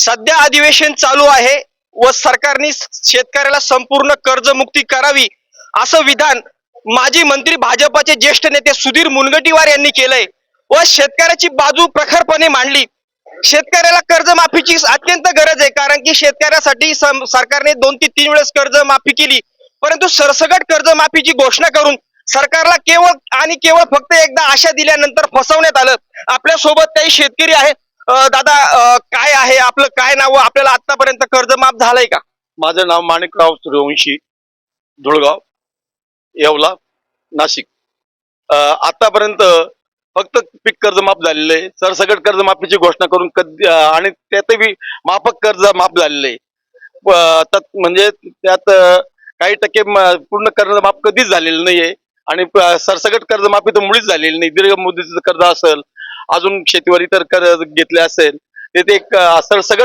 सध्या अधिवेशन चालू आहे व सरकारने शेतकऱ्याला संपूर्ण कर्जमुक्ती करावी असं विधान माजी मंत्री भाजपाचे ज्येष्ठ नेते सुधीर मुनगंटीवार यांनी केलंय व शेतकऱ्याची बाजू प्रखरपणे मांडली. शेतकऱ्याला कर्जमाफीची अत्यंत गरज आहे कारण की शेतकऱ्यासाठी सरकारने दोन ते तीन वेळेस कर्जमाफी केली. परंतु सरसगट कर्जमाफीची घोषणा करून सरकारला केवळ आणि केवळ फक्त एकदा आशा दिल्यानंतर फसवण्यात आलं. आपल्यासोबत काही शेतकरी आहे दादा काय आहे? आपलं काय नाव? आपल्याला आतापर्यंत कर्ज माफ झालंय का? माझं नाव माणिकराव सूर्यवंशी धुळगाव येवला नाशिक. आतापर्यंत फक्त पीक कर्ज माफ झालेलं आहे. सरसकट कर्जमाफीची घोषणा करून कधी आणि त्यातही माफक कर्ज माफ झालेलं आहे. त्यात म्हणजे त्यात काही टक्के पूर्ण कर्ज माफ कधीच झालेलं नाहीये. आणि सरसगट सरसकट कर्जमाफी तर मुळीच झालेली नाही. दीर्घ मुदतीचं कर्ज असेल अजून शेतीवर इतर कर्ज घेतले असेल ते ते एक,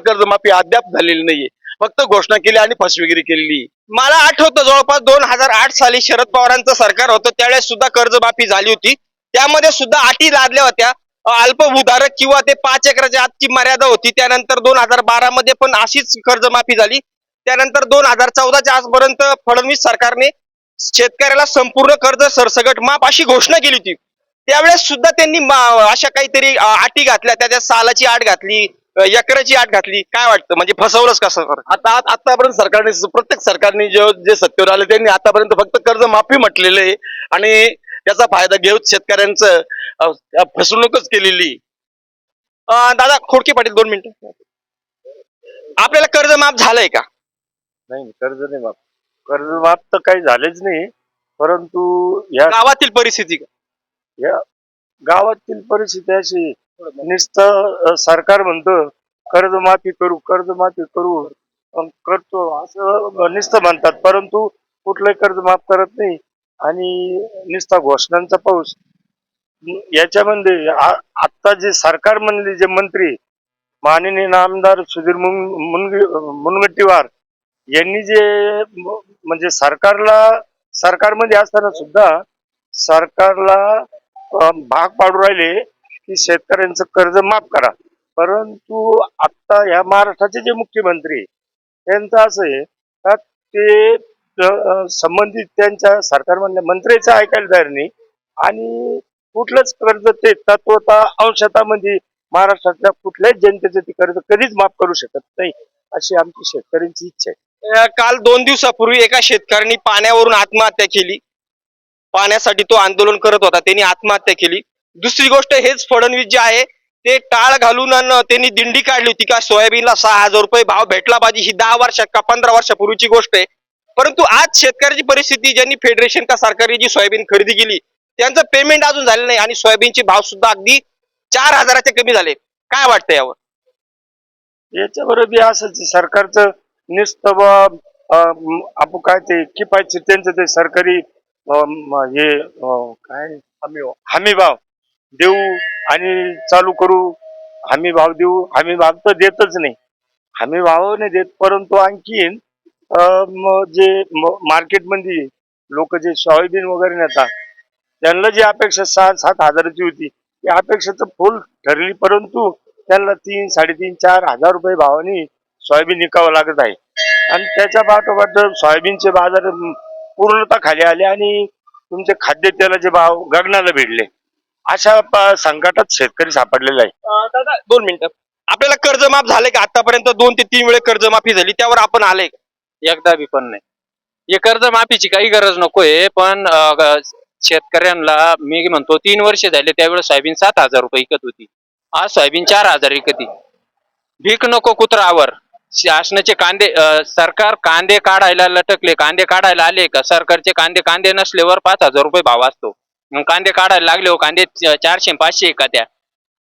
कर्जमाफी अद्याप झालेली नाहीये. फक्त घोषणा केली आणि फसवेगिरी केलेली. मला आठवतं जवळपास दोन हजार आठ साली शरद पवारांचं सरकार होतं त्यावेळेस सुद्धा कर्जमाफी झाली होती. त्यामध्ये सुद्धा अटी लादल्या होत्या. अल्पभूधारक किंवा ते पाच एकराच्या आतची मर्यादा होती. त्यानंतर दोन हजार बारा मध्ये पण अशीच कर्जमाफी झाली. त्यानंतर दोन हजार चौदाच्या आजपर्यंत फडणवीस सरकारने शेतकऱ्याला संपूर्ण कर्ज सरसगट माफ अशी घोषणा केली होती. त्यावेळेस सुद्धा त्यांनी अशा काहीतरी अटी घातल्या. त्याच्यात सालाची आट घातली एकराची आट घातली. काय वाटतं? म्हणजे फसवलंच कसं आता आत- आतापर्यंत सरकारने प्रत्येक सरकारने जे जे सत्तेवर आले त्यांनी आतापर्यंत फक्त कर्ज माफी म्हटलेलं आहे. आणि त्याचा फायदा घेऊन शेतकऱ्यांचं फसवणूकच केलेली दादा खोडके पाटील दोन मिनिटं. आपल्याला कर्ज माफ झालंय का? नाही कर्ज नाही माफ. कर्ज माफ तर काही झालेच नाही परंतु या गावातील परिस्थिती का? या गावातील परिस्थिती अशी नुसतं सरकार म्हणतं कर्जमाफी करू कर्जमाफी करू करतो असं नुसतं म्हणतात. परंतु कुठलंही कर्ज माफ करत नाही आणि नुसता घोषणांचा पाऊस. याच्यामध्ये आत्ता आता जे सरकार म्हणले जे मंत्री माननीय नामदार सुधीर मुन- मुनग- यांनी जे म्हणजे सरकारला सरकारमध्ये असताना सुद्धा सरकारला भाग पाडू राहिले की शेतकऱ्यांचं कर्ज माफ करा. परंतु आता ह्या महाराष्ट्राचे जे मुख्यमंत्री आहे, त्यांचं असं आहे का ते संबंधित त्यांच्या सरकारमधल्या मंत्र्याचं ऐकायला तयार नाही. आणि कुठलंच कर्ज ते तत्वता अंशतामध्ये महाराष्ट्रातल्या कुठल्याच जनतेचं ते कर्ज कधीच माफ करू शकत नाही अशी आमची शेतकऱ्यांची इच्छा आहे. काल दोन दिवसापूर्वी एका शेतकऱ्यांनी पाण्यावरून आत्महत्या केली. पाण्यासाठी तो आंदोलन करत होता त्यांनी आत्महत्या केली. दुसरी गोष्ट हेच फडणवीस जे आहे ते टाळ घालून त्यांनी दिंडी काढली होती का सोयाबीनला सहा हजार रुपये भाव भेटला पाहिजे ही दहा वर्ष का पंधरा वर्षापूर्वीची गोष्ट आहे. परंतु आज शेतकऱ्याची परिस्थिती ज्यांनी फेडरेशन का सरकारने जी सोयाबीन खरेदी केली त्यांचं पेमेंट अजून झालं नाही आणि सोयाबीनचे भाव सुद्धा अगदी चार हजाराचे कमी झाले. काय वाटतं यावर? याच्याबरोबर बी असंच सरकारचं नुसतं आपण काय ते किफायतशीर त्यांचं ते सरकारी हे काय? हमी हमीभाव देऊ आणि चालू करू. हमी भाव देऊ. हमी भाव तर देतच नाही. हमी भाव नाही देत परंतु आणखीन म- जे मार्केटमध्ये लोक जे सोयाबीन वगैरे नेतात त्यांना जी अपेक्षा सहा सात हजाराची होती ती अपेक्षा तर फुल ठरली परंतु त्यांना तीन साडेतीन चार हजार रुपये भावाने सोयाबीन विकावं लागत आहे. आणि त्याच्या पाठोपाठ सोयाबीनचे बाजार पूर्णतः खाली आले आणि तुमचे खाद्यतेलाचे भाव गगनाला भिडले. अशा प- संकटात शेतकरी सापडलेला आहे. अं, दादा दोन मिनिटं. आपल्याला कर्ज माफ झाले का? आतापर्यंत दोन ते तीन वेळे कर्जमाफी झाली त्यावर आपण आले एकदा बी पण नाही. हे कर्ज माफीची काही गरज नकोय पण अं, ग- शेतकऱ्यांना मी म्हणतो तीन वर्ष झाले त्यावेळेस सोयाबीन सात हजार रुपये विकत होती. आज सोयाबीन चार हजार विकती. भीक नको कुत्रावर शासनाचे कांदे अं, सरकार कांदे काढायला लटकले. कांदे काढायला आले का? सरकारचे कांदे कांदे नसल्यावर पाच हजार रुपये भाव असतो. मग कांदे काढायला लागले हो कांदे चारशे पाचशे का त्या.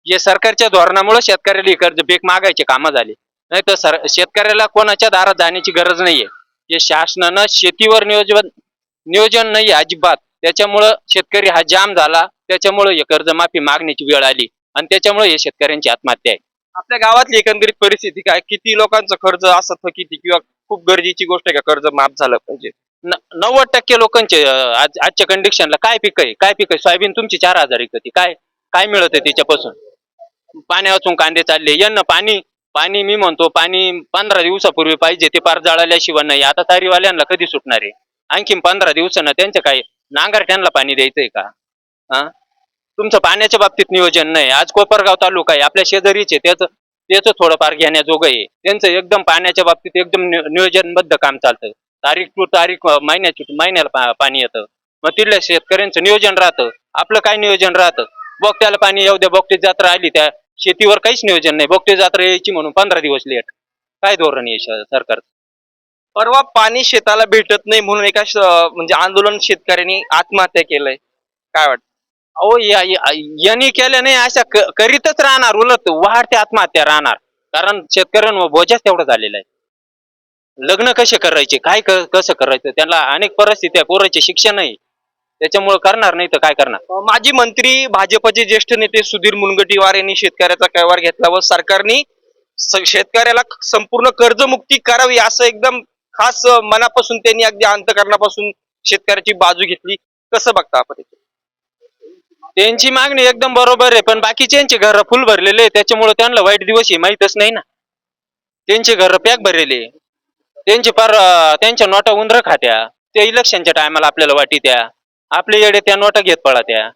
जे सरकारच्या धोरणामुळे शेतकऱ्याला कर्ज भीक मागायचे कामं झाले. नाही तर सर शेतकऱ्याला कोणाच्या दारात जाण्याची गरज नाहीये. जे शासनानं शेतीवर नियोजन नियोजन नाही अजिबात. त्याच्यामुळं शेतकरी हा जाम झाला. त्याच्यामुळं हे कर्जमाफी मागण्याची वेळ आली. आणि त्याच्यामुळे हे शेतकऱ्यांची आत्महत्या आहे. आपल्या गावातली एकंदरीत परिस्थिती काय? किती लोकांचं कर्ज असं थकिती किंवा खूप गरजेची गोष्ट आहे का कर्ज माफ झालं पाहिजे? न- नव्वद टक्के लोकांचे अं, आज आजच्या कंडिशनला काय पीक आहे? काय पीक आहे? सोयाबीन तुमची चार हजार इकती काय काय मिळत आहे त्याच्यापासून? पाण्या वाचून कांदे चालले. यांना पाणी पाणी मी म्हणतो पाणी पंधरा दिवसापूर्वी पाहिजे ते पार जळाल्याशिवाय नाही. आता तारीवाल्यांना कधी सुटणार आहे? आणखीन पंधरा दिवसानं त्यांचं काय नांगारट्यांना पाणी द्यायचंय का? हा तुमचं पाण्याच्या बाबतीत नियोजन नाही. आज कोपरगाव तालुका आहे. आपल्या शेजारीचे त्याचं त्याचं थोडंफार घेण्याजोगं आहे. त्यांचं एकदम पाण्याच्या बाबतीत एकदम नियोजनबद्ध काम चालतं. तारीख टू तारीख महिन्याची महिन्याला पाणी येतं. मग तिथल्या शेतकऱ्यांचं नियोजन राहतं. आपलं काय नियोजन राहतं? बोगट्याला पाणी येऊ द्या. बोगटी जत्रा आली त्या शेतीवर काहीच नियोजन नाही. बोगटी जत्रा यायची म्हणून पंधरा दिवस लेट काय धोरण आहे सरकारचं? परवा पाणी शेताला भेटत नाही म्हणून एका म्हणजे आंदोलन शेतकऱ्यांनी आत्महत्या केलंय. काय वाटतं? अहो या- या- यांनी केल्या नाही अशा क- करीतच राहणार उलट वाढत्या आत्महत्या राहणार. कारण शेतकऱ्यांवर बोजाच तेवढा झालेला आहे. लग्न कसे करायचे काय क- कसं करायचं त्यांना अनेक परिस्थिती आहे पोराचे शिक्षण आहे. त्याच्यामुळे करणार नाही तर काय करणार? माजी मंत्री भाजपचे ज्येष्ठ नेते सुधीर मुनगंटीवार यांनी शेतकऱ्याचा कैवार घेतला व सरकारने स- शेतकऱ्याला संपूर्ण कर्जमुक्ती करावी असं एकदम खास मनापासून त्यांनी अगदी अंतकरणापासून शेतकऱ्याची बाजू घेतली. कसं बघता आपण हे? त्यांची मागणी एकदम बरोबर आहे पण बाकीच्यांचे घर फुल भरलेले आहे त्याच्यामुळे त्यांना वाईट दिवस आहे माहीतच नाही ना. त्यांचे घर पॅक भरलेले त्यांचे फार त्यांच्या नोटा उंदर खात्या. ते इलेक्शनच्या टायमाला आपल्याला वाटी त्या आपले येडे त्या नोटा घेत पळा त्या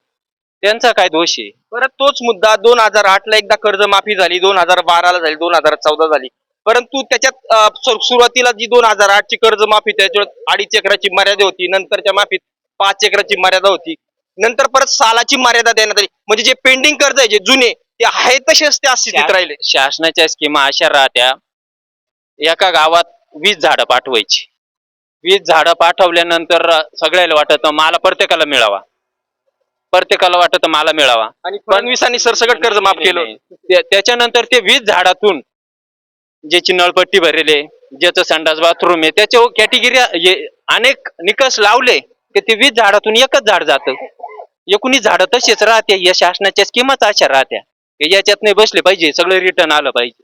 त्यांचा काय दोष आहे? परत तोच मुद्दा दोन हजार आठ ला एकदा कर्जमाफी झाली दोन हजार बाराला झाली दोन हजार चौदा झाली. परंतु त्याच्यात सुरुवातीला जी दोन हजार आठ ची कर्जमाफी त्याच्यावर अडीच एकराची मर्यादा होती नंतरच्या माफीत पाच एकराची मर्यादा होती. नंतर परत सालाची मर्यादा देण्यात आली. म्हणजे जे पेंडिंग कर्ज आहे जे जुने ते आहे तसेच त्या स्थितीत राहिले. शासनाच्या स्कीमा अशा राहत्या एका गावात वीस झाडं पाठवायची. वीस झाडं पाठवल्यानंतर सगळ्याला वाटत मला प्रत्येकाला मिळावा. प्रत्येकाला वाटत मला मिळावा. आणि फडणवीसांनी सरसकट कर्ज माफ केलं. त्याच्यानंतर ते वीस झाडातून ज्याची नळपट्टी भरेले ज्याचं संडास बाथरूम आहे त्याच्या कॅटेगरी अनेक निकष लावले की ते वीस झाडातून एकच झाड जातं. एकोणीस झाडं तशीच राहते या शासनाच्या स्कीमच अशा राहत्या. याच्यात नाही बसले पाहिजे सगळं रिटर्न आलं पाहिजे.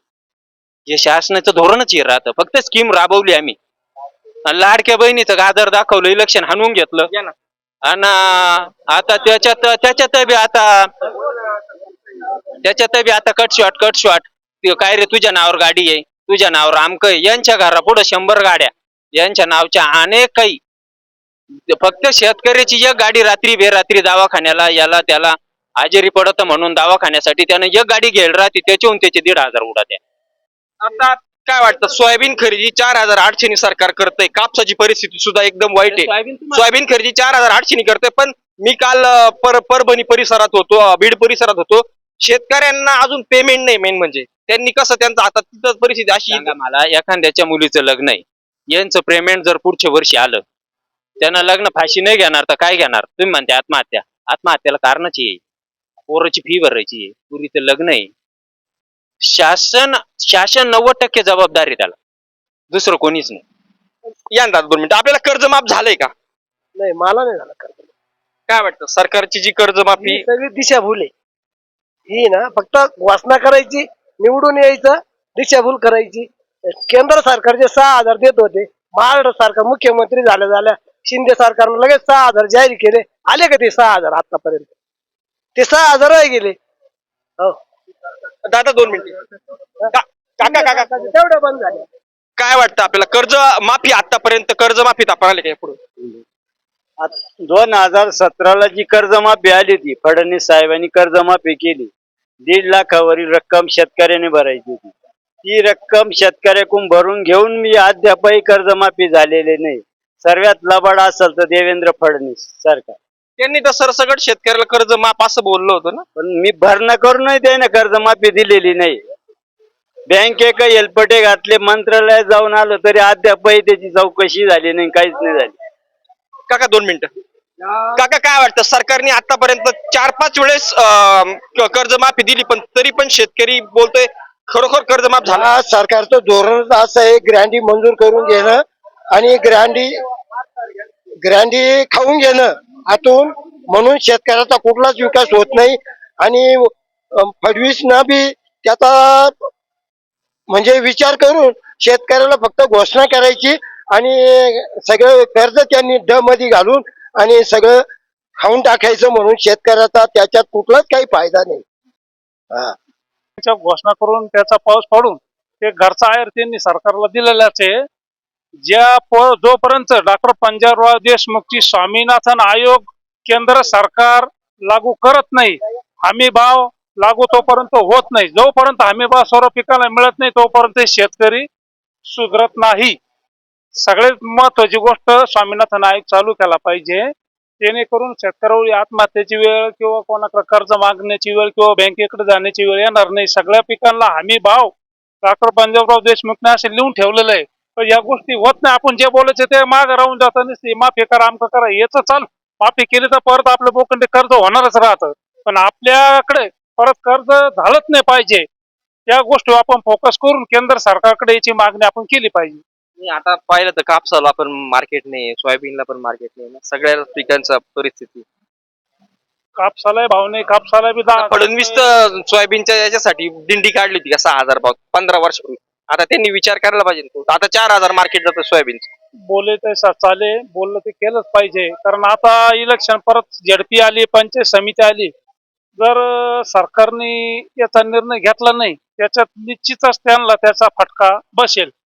हे शासनाचं धोरणच हे राहतं. फक्त स्कीम राबवली आम्ही. लाडक्या बहिणीचं गाजर दाखवलं इलेक्शन हाणून घेतलं. आणि आता त्याच्यात त्याच्यात बी आता त्याच्यात बी आता कट शॉट कट शॉट काय रे तुझ्या नावावर गाडी आहे तुझ्या नावावर आमक यांच्या घरा पुढे शंभर गाड्या. यांच्या नावच्या अनेक काही. फक्त शेतकऱ्याची एक गाडी रात्री बेरात्री दवाखान्याला याला त्याला आजारी पडत म्हणून दवाखान्यासाठी त्यानं एक गाडी घ्यायला राहते त्याच्याहून त्याचे दीड हजार उडत आता काय वाटतं? सोयाबीन खरेदी चार हजार आठशे सरकार करतंय. कापसाची परिस्थिती सुद्धा एकदम वाईट आहे. सोयाबीन खरेदी चार हजार आठशे करते पण मी काल पर परभणी परिसरात होतो बीड परिसरात होतो. शेतकऱ्यांना अजून पेमेंट नाही मेन म्हणजे. त्यांनी कसं त्यांचं आता तिथं परिस्थिती अशी मला एखाद्याच्या मुलीचं लग्न आहे. यांचं पेमेंट जर पुढच्या वर्षी आलं त्यांना लग्न फाशी नाही घेणार तर काय घेणार? तुम्ही म्हणते आत्महत्या. आत्महत्याला कारणच आहे. पोराची फी भरायची आहे. पुरीचं लग्न आहे. शासन शासन नव्वद टक्के जबाबदार त्याला. दुसरं कोणीच नाही. या ना दादा दोन मिनिटं. आपल्याला कर्जमाफ झालंय का? नाही मला नाही झालं कर्ज. काय वाटतं? सरकारची जी कर्जमाफी ही सगळी दिशाभूल आहे. ही ना फक्त घोषणा करायची निवडून यायचं दिशाभूल करायची. केंद्र सरकार जे सहा हजार देत होते महाराष्ट्र सरकार मुख्यमंत्री झाल्या झाल्या. शिंदे सरकारनं लगेच सहा हजार जाहीर केले. आले का ते सहा हजार आतापर्यंत? ते सहा हजार गेले. हो. दादा दोन मिनिटं. काका काका. तेवढे बंद झाले. काय वाटतं आपल्याला? कर्ज माफी आतापर्यंत कर्जमाफीत आपण आले काय पुढे? दोन हजार सतराला जी कर्जमाफी आली होती फडणवीस साहेबांनी कर्जमाफी केली. दीड लाखावरील रक्कम शेतकऱ्याने भरायची होती. ती रक्कम शेतकऱ्याकडून भरून घेऊन मी अद्यापही कर्जमाफी झालेले नाही. सर्वात लबाड असेल तर देवेंद्र फडणवीस सरकार त्यांनी तर सरसकट शेतकऱ्याला कर्ज माफ असं बोललं होतं ना. पण मी भरणा करूनही त्याने कर्जमाफी दिलेली नाही. बँके एलपटे घातले मंत्रालयात जाऊन आलो तरी अद्यापही त्याची चौकशी झाली नाही काहीच नाही झाली. काका दोन मिनिटं. काका काय वाटतं सरकारने आतापर्यंत चार पाच वेळेस अं, क- कर्जमाफी दिली पण तरी पण शेतकरी बोलतोय खरोखर कर्जमाफ झाला? हा सरकारचं धोरण असं आहे ग्रँडी मंजूर करून घेणं आणि ग्रँडी ग्रँडी खाऊन घेणं आतून. म्हणून शेतकऱ्याचा कुठलाच विकास होत नाही. आणि अं, फडवीसनं बी त्याचा म्हणजे विचार करून शेतकऱ्याला फक्त घोषणा करायची आणि सगळं कर्ज त्यांनी ड मध्ये घालून आणि सगळं खाऊन टाकायचं म्हणून शेतकऱ्याचा त्याच्यात कुठलाच काही फायदा नाही. हा. त्याच्या घोषणा करून त्याचा पाऊस पडून ते घरचा आयर त्यांनी सरकारला दिलेलाच आहे. ज्या जोपर्यंत डॉक्टर पंजाबराव देशमुखची स्वामीनाथन आयोग केंद्र सरकार लागू करत नाही हमी भाव लागू तोपर्यंत होत नाही. जोपर्यंत हमी भाव सर्व पिकाला मिळत नाही तोपर्यंत शेतकरी सुधरत नाही. सगळ्यात महत्वाची गोष्ट स्वामीनाथन आयोग चालू केला पाहिजे. जेणेकरून शेतकऱ्यावर आत्महत्येची वेळ किंवा कोणाकडे कर्ज मागण्याची वेळ किंवा बँकेकडे जाण्याची वेळ येणार नाही. सगळ्या पिकांना हमी भाव डॉक्टर पंजाबराव देशमुखने असे लिहून ठेवलेलं आहे. या गोष्टी होत नाही. आपण जे बोलायचे ते माग राहून जातं नसते माफी करा आमचं करा याच चाल. माफी केली तर परत आपलं बोकंडे कर्ज होणारच राहतं. पण आपल्याकडे परत कर्ज झालंच नाही पाहिजे. या गोष्टी आपण फोकस करून केंद्र सरकारकडे याची मागणी आपण केली पाहिजे. आता पाहिलं तर कापसाला पण मार्केट नाही सोयाबीनला पण मार्केट नाही. सगळ्या पिकांचा परिस्थिती. कापसाला भाव नाही कापसाला बी फडणवीस तर सोयाबीनच्या याच्यासाठी दिंडी काढली होती का सहा हजार भाव पंधरा वर्षापूर्वी. आता त्यांनी विचार करायला पाहिजे ना. आता चार हजार मार्केट जातं सोयाबीन बोले तसा चाले बोललं ते केलंच पाहिजे. कारण आता इलेक्शन परत झेडपी आली पंचायत समिती आली. जर अं, सरकारने याचा निर्णय घेतला नाही त्याच्यात निश्चितच त्यांना त्याचा फटका बसेल.